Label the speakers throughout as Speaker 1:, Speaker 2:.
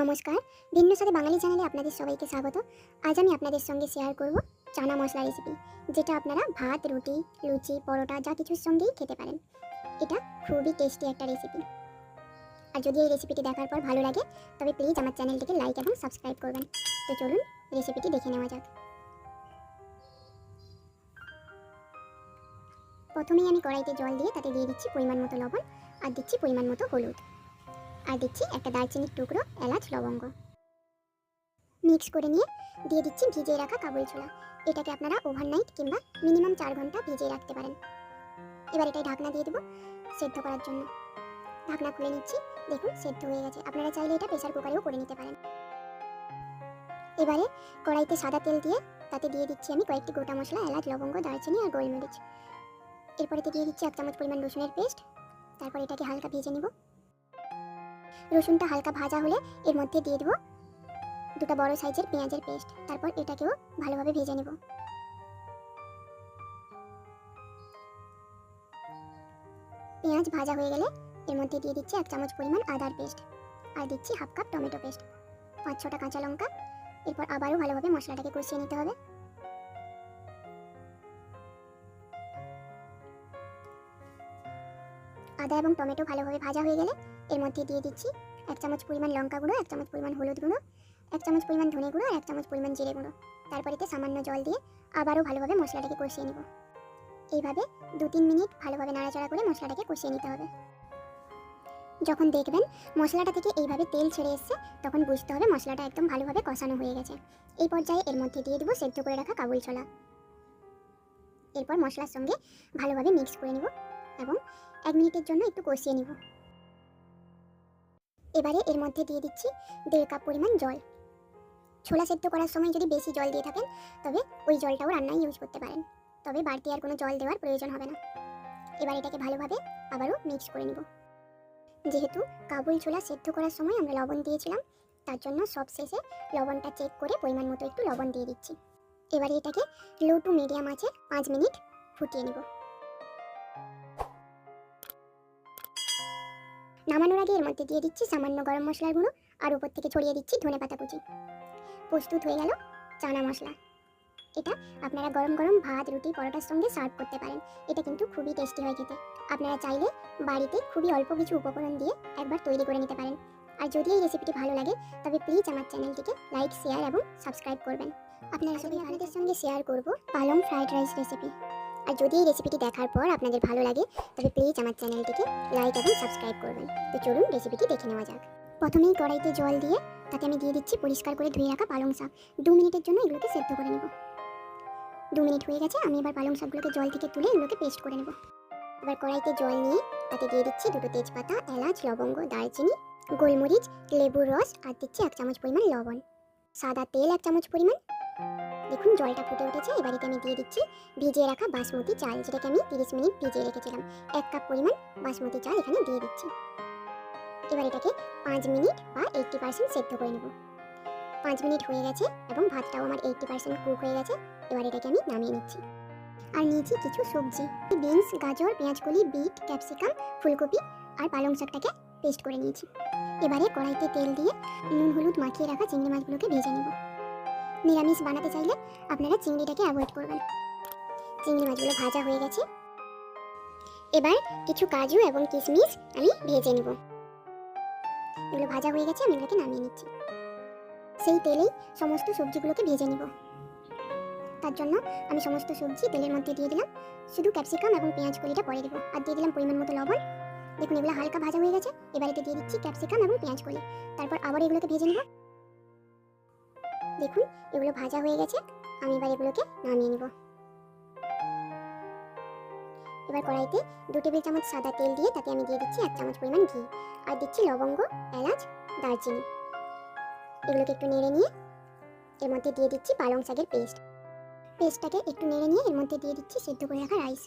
Speaker 1: নমস্কার। ভিন্ন সাথে বাঙালি চ্যানেলে আপনাদের সবাইকে স্বাগত। আজ আমি আপনাদের সঙ্গে শেয়ার করব চানা মশলা রেসিপি যেটা আপনারা ভাত, রুটি, লুচি, পরোটা, যা কিছুর সঙ্গেই খেতে পারেন। এটা খুবই টেস্টি একটা রেসিপি আর যদি এই রেসিপিটি দেখার পর ভালো লাগে, তবে প্লিজ আমার চ্যানেলটিকে লাইক এবং সাবস্ক্রাইব করবেন। তো চলুন রেসিপিটি দেখে নেওয়া যাক। প্রথমেই আমি কড়াইতে জল দিয়ে তাতে দিয়ে দিচ্ছি পরিমাণ মতো লবণ আর দিচ্ছি পরিমাণ মতো হলুদ। আর দিচ্ছি একটা দারচিনির টুকরো এলাচ লবঙ্গ। মিক্স করে নিয়ে দিয়ে দিচ্ছি ভিজিয়ে রাখা কাবুল ছোলা। এটাকে আপনারা ওভারনাইট কিংবা মিনিমাম চার ঘণ্টা ভিজিয়ে রাখতে পারেন। এবার এটাই ঢাকনা দিয়ে দেবো সেদ্ধ করার জন্য। ঢাকনা খুলে নিচ্ছি, দেখুন সেদ্ধ হয়ে গেছে। আপনারা চাইলে এটা প্রেশার কুকারেও করে নিতে পারেন। এবারে কড়াইতে সাদা তেল দিয়ে তাতে দিয়ে দিচ্ছি আমি কয়েকটি গোটা মশলা, এলাচ, লবঙ্গ, দারচিনি আর গোলমরিচ। এরপরেতে দিয়ে দিচ্ছি এক চামচ পরিমাণ রসুনের পেস্ট তারপর এটাকে হালকা ভেজে নিব। রসুনটা হালকা ভাজা হলে এর মধ্যে দিয়ে দেবো দুটো বড় সাইজের পেঁয়াজের পেস্ট। তারপর এটাকেও ভালোভাবে ভেজে নেব। পেঁয়াজ ভাজা হয়ে গেলে এর মধ্যে দিয়ে দিচ্ছি এক চামচ পরিমাণ আদার পেস্ট আর দিচ্ছি হাফ কাপ টমেটো পেস্ট। পাঁচ ছটা কাঁচা লঙ্কা, এরপর আবারও ভালোভাবে মশলাটাকে কষিয়ে নিতে হবে। আদা এবং টমেটো ভালোভাবে ভাজা হয়ে গেলে এর মধ্যে দিয়ে দিচ্ছি এক চামচ পরিমাণ লঙ্কা গুঁড়ো, এক চামচ পরিমাণ হলুদ গুঁড়ো, এক চামচ পরিমাণ ধনে গুঁড়ো আর এক চামচ পরিমাণ জিরে গুঁড়ো। তারপর এতে সামান্য জল দিয়ে আবারও ভালোভাবে মশলাটাকে কষিয়ে নেব। এইভাবে দু তিন মিনিট ভালোভাবে নাড়াচাড়া করে মশলাটাকে কষিয়ে নিতে হবে। যখন দেখবেন মশলাটা থেকে এইভাবে তেল ছেড়ে এসছে, তখন বুঝতে হবে মশলাটা একদম ভালোভাবে কষানো হয়ে গেছে। এই পর্যায়ে এর মধ্যে দিয়ে দেবো সেদ্ধ করে রাখা কাবুল ছোলা। এরপর মশলার সঙ্গে ভালোভাবে মিক্স করে নেব এবং এক মিনিটের জন্য একটু কষিয়ে নিব। এবারে এর মধ্যে দিয়ে দিচ্ছি দেড় কাপ পরিমাণ জল। ছোলা সেদ্ধ করার সময় যদি বেশি জল দিয়ে থাকেন, তবে ওই জলটাও রান্নায় ইউজ করতে পারেন। তবে বাড়তি আর কোনো জল দেওয়ার প্রয়োজন হবে না। এবার এটাকে ভালোভাবে আবারও মিক্স করে নিব। যেহেতু কাবুল ছোলা সেদ্ধ করার সময় আমরা লবণ দিয়েছিলাম, তার জন্য সব শেষে লবণটা চেক করে পরিমাণ মতো একটু লবণ দিয়ে দিচ্ছি। এবারে এটাকে লো টু মিডিয়াম আছে পাঁচ মিনিট ফুটিয়ে নেব। নামানোর আগে এর মধ্যে দিয়ে দিচ্ছি সামান্য গরম মশলার গুঁড়ো আর উপর থেকে ছড়িয়ে দিচ্ছি ধনে পাতা কুচি। প্রস্তুত হয়ে গেল চানা মশলা। এটা আপনারা গরম গরম ভাত রুটি পরোটার সঙ্গে সার্ভ করতে পারেন। এটা কিন্তু খুবই টেস্টি হয় খেতে। আপনারা চাইলে বাড়িতে খুবই অল্প কিছু উপকরণ দিয়ে একবার তৈরি করে নিতে পারেন। আর যদি এই রেসিপিটি ভালো লাগে তবে প্লিজ আমার চ্যানেলটিকে লাইক শেয়ার এবং সাবস্ক্রাইব করবেন। আপনারা সবাই আপনাদের সঙ্গে শেয়ার করব পালং ফ্রাইড রাইস রেসিপি আর যদি এই রেসিপিটি দেখার পর আপনাদের ভালো লাগে, তবে প্লিজ আমার চ্যানেলটিকে লাইক এবং সাবস্ক্রাইব করবেন। তো চলুন রেসিপিটি দেখে নেওয়া যাক। প্রথমেই কড়াইতে জল দিয়ে তাতে আমি দিয়ে দিচ্ছি পরিষ্কার করে ধুয়ে রাখা পালং শাক। দু মিনিটের জন্য এগুলোকে সেদ্ধ করে নেব। দু মিনিট হয়ে গেছে, আমি এবার পালং শাকগুলোকে জল থেকে তুলে এগুলোকে পেস্ট করে নেব। এবার কড়াইতে জল নিয়ে তাতে দিয়ে দিচ্ছি দুটো তেজপাতা, এলাচ, লবঙ্গ, দারচিনি, গোলমরিচ, লেবুর রস, আর দিচ্ছি এক চামচ পরিমাণ লবণ। সাদা তেল এক চামচ পরিমাণ দেখুন, জলটা ফুটে উঠেছে। এবার এতে আমি দিয়ে দিচ্ছি ভিজিয়ে রাখা বাসমতি চাল, যেটাকে আমি তিরিশ মিনিট ভিজিয়ে রেখেছিলাম। এক কাপ পরিমাণ বাসমতি চাল এখানে দিয়ে দিচ্ছি। এবার এটাকে পাঁচ মিনিট বা এইটটি পার্সেন্ট সেদ্ধ করে নেব। পাঁচ মিনিট হয়ে গেছে এবং ভাতটাও আমার এইটটি পার্সেন্ট কুক হয়ে গেছে। এবার এটাকে আমি নামিয়ে নিচ্ছি। আর নিয়েছি কিছু সবজি। বিনস, গাজর, পেঁয়াজকলি, বিট, ক্যাপসিকাম, ফুলকপি আর পালং শাকটাকে পেস্ট করে নিয়েছি। এবারে কড়াইতে তেল দিয়ে নুন, হলুদ মাখিয়ে রাখা চিংড়ি মাছগুলোকে ভেজে নেব। নিরামিষ বানাতে চাইলে আপনারা চিংড়িটাকে অ্যাভয়েড করবেন। চিংড়ি মাছগুলো ভাজা হয়ে গেছে। এবার কিছু কাজু এবং কিশমিশ আমি ভেজে নেব। এগুলো ভাজা হয়ে গেছে, আমি এগুলোকে নামিয়ে নিচ্ছি। সেই তেলেই সমস্ত সবজিগুলোকে ভেজে নিব। তার জন্য আমি সমস্ত সবজি তেলের মধ্যে দিয়ে দিলাম। শুধু ক্যাপসিকাম এবং পেঁয়াজ কলিটা পরে দেবো। আর দিয়ে দিলাম পরিমাণ মতো লবণ। দেখুন এগুলো হালকা ভাজা হয়ে গেছে। এবার এতে দিয়ে দিচ্ছি ক্যাপসিকাম এবং পেঁয়াজ কলি তারপর আবার এগুলোকে ভেজে নেব। দেখুন, এগুলো ভাজা হয়ে গেছে। আমি এবার এগুলোকে নামিয়ে নেব। এবার কড়াইতে দু টেবিল চামচ সাদা তেল দিয়ে তাতে আমি দিয়ে দিচ্ছি এক চামচ পরিমাণ ঘি। আর দিচ্ছি লবঙ্গ, এলাচ, দারচিনি। এগুলোকে একটু নেড়ে নিয়ে এর মধ্যে দিয়ে দিচ্ছি পালং শাকের পেস্ট। পেস্টটাকে একটু নেড়ে নিয়ে এর মধ্যে দিয়ে দিচ্ছি সেদ্ধ করে রাখা রাইস।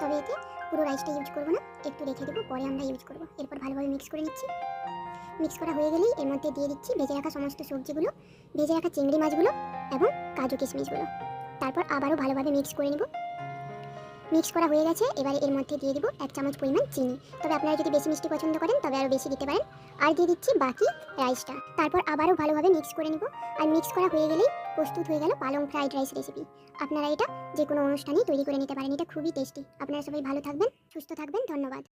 Speaker 1: তবে এতে পুরো রাইসটা ইউজ করব না, একটু রেখে দেবো, পরে আমরা ইউজ করব। এরপর ভালোভাবে মিক্স করে নিচ্ছি। মিক্স করা হয়ে গেলেই এর মধ্যে দিয়ে দিচ্ছি ভেজে রাখা সমস্ত সবজিগুলো, ভেজে রাখা চিংড়ি মাছগুলো এবং কাজু কিশমিশগুলো। তারপর আবারও ভালোভাবে মিক্স করে নেব। মিক্স করা হয়ে গেছে, এবারে এর মধ্যে দিয়ে দিব এক চামচ পরিমাণ চিনি। তবে আপনারা যদি বেশি মিষ্টি পছন্দ করেন, তবে আরও বেশি দিতে পারেন। আর দিয়ে দিচ্ছি বাকি রাইসটা। তারপর আবারও ভালোভাবে মিক্স করে নেব। আর মিক্স করা হয়ে গেলেই প্রস্তুত হয়ে গেল পালং ফ্রাইড রাইস রেসিপি। আপনারা এটা যে কোনো অনুষ্ঠানেই তৈরি করে নিতে পারেন, এটা খুবই টেস্টি। আপনারা সবাই ভালো থাকবেন, সুস্থ থাকবেন, ধন্যবাদ।